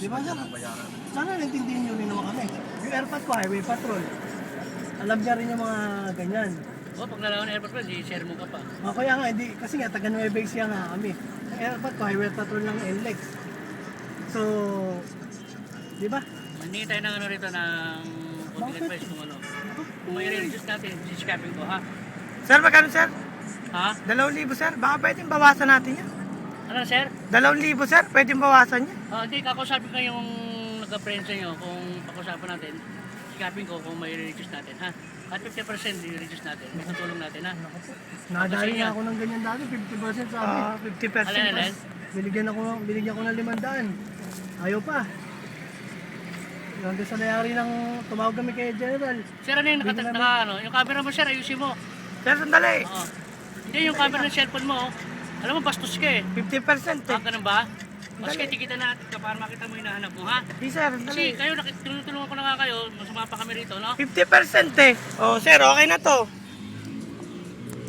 Di ba, sir? Sana naintindihan nyo rin naman kami. Yung airpot ko, highway patrol. Alam niya rin yung mga ganyan. Oh, pag nalaman ng airport di share mo ka pa. O, kaya nga, hindi, kasi nga, taga Nueva Ecija nga kami. Yung airpot ko, highway patrol ng NLEX. So, di ba? Hindi tayo ng ano rito ng konting Bakit? advice kung ano. Kung may reduce natin, siscaping ko ha. Sir, magkano sir? Ha? Dalawang libo sir. Baka pwedeng bawasan natin yan. Ano sir? Dalawang libo sir, pwedeng bawasan yan. Oh, hindi, kakusapin ko yung nagka-friend sa inyo kung pakusapan natin. Siscaping ko kung may reduce natin ha. At 50% i-reduce natin. May tutulong natin ha. Nadali na yan. ako ng ganyan dati, 50% sabi. Ah, 50%. Alin, alin? Binigyan ako, binigyan ko ng limandaan. Ayaw pa. Hanggang sa nangyari ng tumawag kami kay General. Sir, ano yung nakatag naka, ano? Yung camera mo sir, ayusin mo. Sir, sandali. Oo. Hindi yung camera ng cellphone mo. oh. Alam mo, bastos ka eh. 50% eh. Ah, ganun ba? Mas kaya tikita natin ka para makita mo hinahanap mo, ha? Di sir, Kasi kayo, nakit- tinutulungan ko na nga kayo, masama pa kami rito, no? 50% eh. Oh, sir, okay na to.